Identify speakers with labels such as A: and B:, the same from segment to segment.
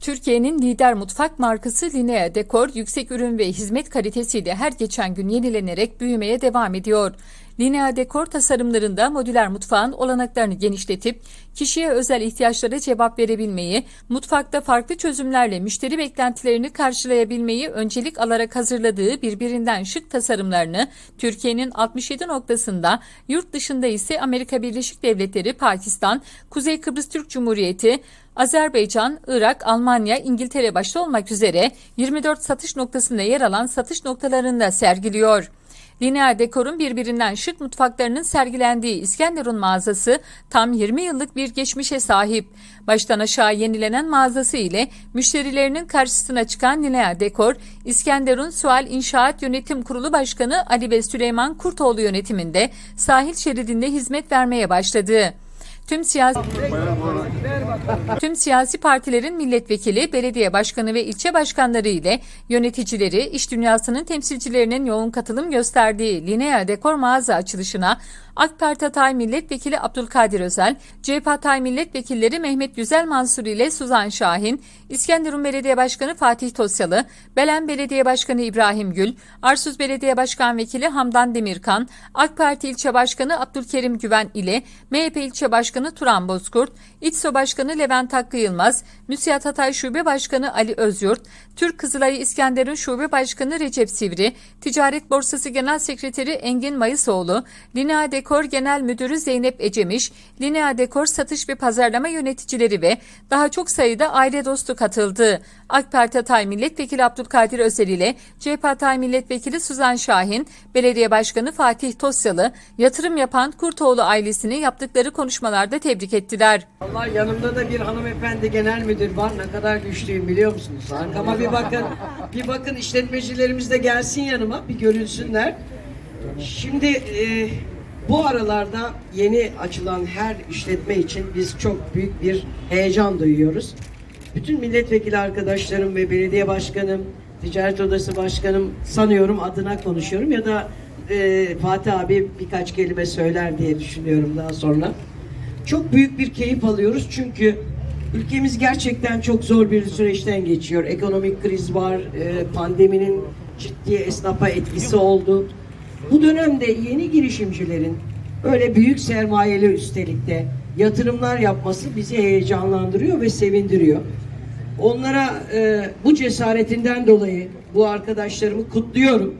A: Türkiye'nin lider mutfak markası Linea Dekor yüksek ürün ve hizmet kalitesiyle her geçen gün yenilenerek büyümeye devam ediyor. Linea Dekor tasarımlarında modüler mutfağın olanaklarını genişletip kişiye özel ihtiyaçlara cevap verebilmeyi, mutfakta farklı çözümlerle müşteri beklentilerini karşılayabilmeyi öncelik alarak hazırladığı birbirinden şık tasarımlarını Türkiye'nin 67 noktasında, yurt dışında ise Amerika Birleşik Devletleri, Pakistan, Kuzey Kıbrıs Türk Cumhuriyeti, Azerbaycan, Irak, Almanya, İngiltere başta olmak üzere 24 satış noktasında yer alan satış noktalarında sergiliyor. Lineer Dekor'un birbirinden şık mutfaklarının sergilendiği İskenderun mağazası tam 20 yıllık bir geçmişe sahip. Baştan aşağı yenilenen mağazası ile müşterilerinin karşısına çıkan Lineer Dekor, İskenderun Sual İnşaat Yönetim Kurulu Başkanı Ali ve Süleyman Kurtoğlu yönetiminde sahil şeridinde hizmet vermeye başladı. Tüm siyasi Tüm siyasi partilerin milletvekili, belediye başkanı ve ilçe başkanları ile yöneticileri, iş dünyasının temsilcilerinin yoğun katılım gösterdiği Linea Dekor mağaza açılışına AK Parti Hatay Milletvekili Abdülkadir Özel, CHP Hatay Milletvekilleri Mehmet Güzel Mansur ile Suzan Şahin, İskenderun Belediye Başkanı Fatih Tosyalı, Belen Belediye Başkanı İbrahim Gül, Arsuz Belediye Başkan Vekili Hamdan Demirkan, AK Parti İlçe Başkanı Abdülkerim Güven ile MHP İlçe Başkanı Turan Bozkurt, İTSO Başkanı Levent Hakkı Yılmaz, Müsiyat Hatay Şube Başkanı Ali Özyurt, Türk Kızılayı İskenderun Şube Başkanı Recep Sivri, Ticaret Borsası Genel Sekreteri Engin Mayısoğlu, Linea Dekor Genel Müdürü Zeynep Ecemiş, Linea Dekor satış ve pazarlama yöneticileri ve daha çok sayıda aile dostu katıldı. AK Parti Hatay Milletvekili Abdülkadir Özel ile CHP Hatay Milletvekili Suzan Şahin, Belediye Başkanı Fatih Tosyalı, yatırım yapan Kurtoğlu ailesini yaptıkları konuşmalarda tebrik ettiler.
B: Allah yanımda da bir hanımefendi genel müdür var. Ne kadar güçlüyüm biliyor musunuz? Arkama bir bakın. Bir bakın işletmecilerimiz de gelsin yanıma. Bir görünsünler. Şimdi e, bu aralarda yeni açılan her işletme için biz çok büyük bir heyecan duyuyoruz. Bütün milletvekili arkadaşlarım ve belediye başkanım, ticaret odası başkanım sanıyorum adına konuşuyorum ya da e, Fatih abi birkaç kelime söyler diye düşünüyorum daha sonra. Çok büyük bir keyif alıyoruz çünkü ülkemiz gerçekten çok zor bir süreçten geçiyor. Ekonomik kriz var, e, pandeminin ciddi esnafa etkisi oldu. Bu dönemde yeni girişimcilerin böyle büyük sermayeli üstelik de yatırımlar yapması bizi heyecanlandırıyor ve sevindiriyor. Onlara e, bu cesaretinden dolayı bu arkadaşlarımı kutluyorum.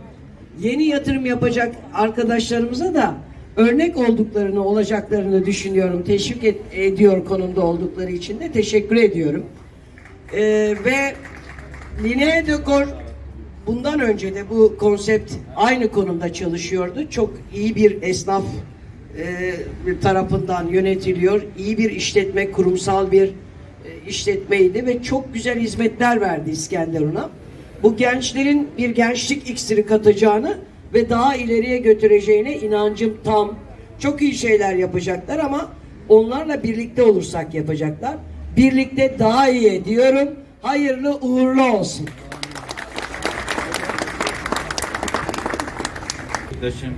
B: Yeni yatırım yapacak arkadaşlarımıza da örnek olduklarını, olacaklarını düşünüyorum. Teşvik et- ediyor konumda oldukları için de teşekkür ediyorum. E, ve Linea Dekor bundan önce de bu konsept aynı konumda çalışıyordu. Çok iyi bir esnaf e, tarafından yönetiliyor. İyi bir işletme, kurumsal bir e, işletmeydi ve çok güzel hizmetler verdi İskenderun'a. Bu gençlerin bir gençlik iksiri katacağını ve daha ileriye götüreceğine inancım tam. Çok iyi şeyler yapacaklar ama onlarla birlikte olursak yapacaklar. Birlikte daha iyi diyorum. Hayırlı uğurlu olsun.
C: Arkadaşım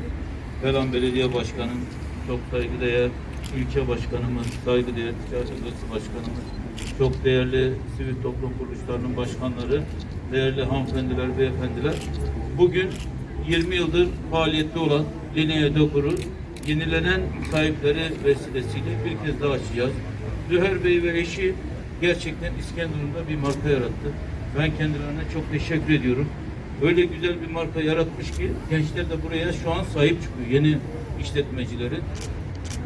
C: Belan Belediye Başkanım, çok saygıdeğer ülke başkanımız, saygıdeğer ticaret odası başkanımız, çok değerli sivil toplum kuruluşlarının başkanları, değerli hanımefendiler, beyefendiler. Bugün 20 yıldır faaliyette olan Linea Dekor'u yenilenen sahipleri vesilesiyle bir kez daha açacağız. Züher Bey ve eşi gerçekten İskenderun'da bir marka yarattı. Ben kendilerine çok teşekkür ediyorum öyle güzel bir marka yaratmış ki gençler de buraya şu an sahip çıkıyor yeni işletmecileri.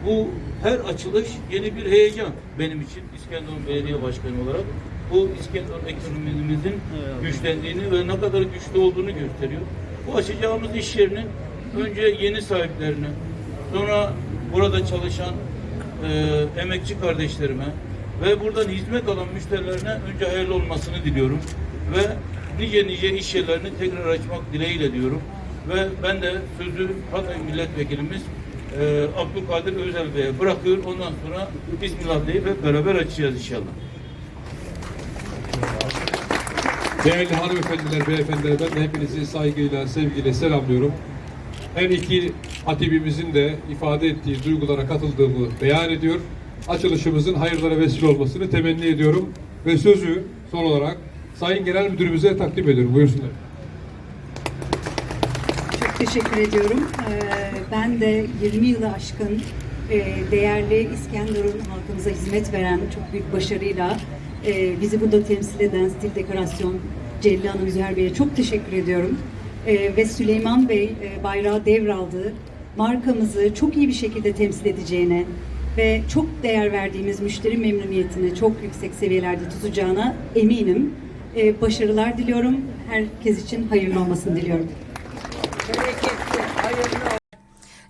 C: Bu her açılış yeni bir heyecan benim için İskenderun Belediye Başkanı olarak. Bu İskenderun ekonomimizin güçlendiğini ve ne kadar güçlü olduğunu gösteriyor. Bu açacağımız iş yerinin önce yeni sahiplerine, sonra burada çalışan e, emekçi kardeşlerime ve buradan hizmet alan müşterilerine önce hayırlı olmasını diliyorum. Ve nice nice iş yerlerini tekrar açmak dileğiyle diyorum. Ve ben de sözü Hatay Milletvekilimiz e, Abdülkadir Özel Bey'e bırakıyor. Ondan sonra Bismillah deyip hep beraber açacağız inşallah.
D: Değerli hanımefendiler, beyefendiler ben de hepinizi saygıyla, sevgiyle selamlıyorum. Her iki hatibimizin de ifade ettiği duygulara katıldığımı beyan ediyor. Açılışımızın hayırlara vesile olmasını temenni ediyorum. ve sözü son olarak Sayın Genel Müdürümüze takdim ediyorum. Buyursunlar.
E: Çok teşekkür ediyorum. Ee, Ben de 20 yılı aşkın e, değerli İskenderun halkımıza hizmet veren çok büyük başarıyla e, bizi burada temsil eden Stil Dekorasyon Celil Hanım Züher Bey'e çok teşekkür ediyorum. E, Ve Süleyman Bey e, bayrağı devraldı. Markamızı çok iyi bir şekilde temsil edeceğine ve çok değer verdiğimiz müşteri memnuniyetini çok yüksek seviyelerde tutacağına eminim. E, Başarılar diliyorum. Herkes için hayırlı olmasını diliyorum.
B: Bereketli, hayırlı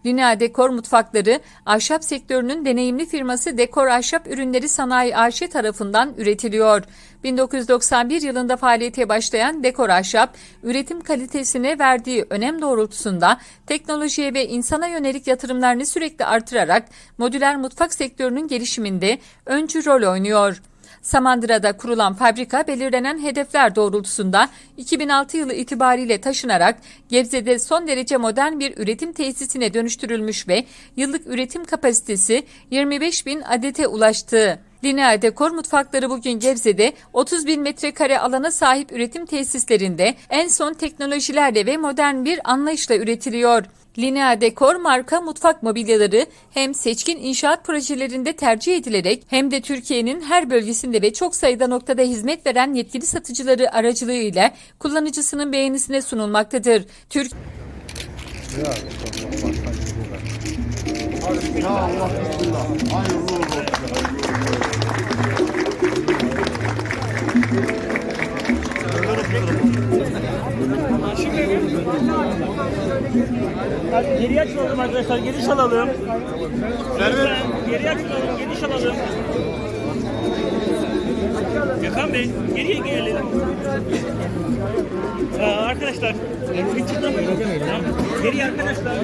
A: Linea Dekor Mutfakları, ahşap sektörünün deneyimli firması Dekor Ahşap Ürünleri Sanayi AŞ tarafından üretiliyor. 1991 yılında faaliyete başlayan Dekor Ahşap, üretim kalitesine verdiği önem doğrultusunda teknolojiye ve insana yönelik yatırımlarını sürekli artırarak modüler mutfak sektörünün gelişiminde öncü rol oynuyor. Samandıra'da kurulan fabrika belirlenen hedefler doğrultusunda 2006 yılı itibariyle taşınarak Gebze'de son derece modern bir üretim tesisine dönüştürülmüş ve yıllık üretim kapasitesi 25 bin adete ulaştı. Linea Dekor Mutfakları bugün Gebze'de 30 bin metrekare alana sahip üretim tesislerinde en son teknolojilerle ve modern bir anlayışla üretiliyor. Linea Dekor marka mutfak mobilyaları hem seçkin inşaat projelerinde tercih edilerek hem de Türkiye'nin her bölgesinde ve çok sayıda noktada hizmet veren yetkili satıcıları aracılığıyla kullanıcısının beğenisine sunulmaktadır. Türk
F: Geri açılalım arkadaşlar, geniş alalım. Lütfen geri açılalım, geniş alalım. Gökhan Bey, geriye gelelim. Aa, arkadaşlar, hiç çıkamayın. Geri arkadaşlar.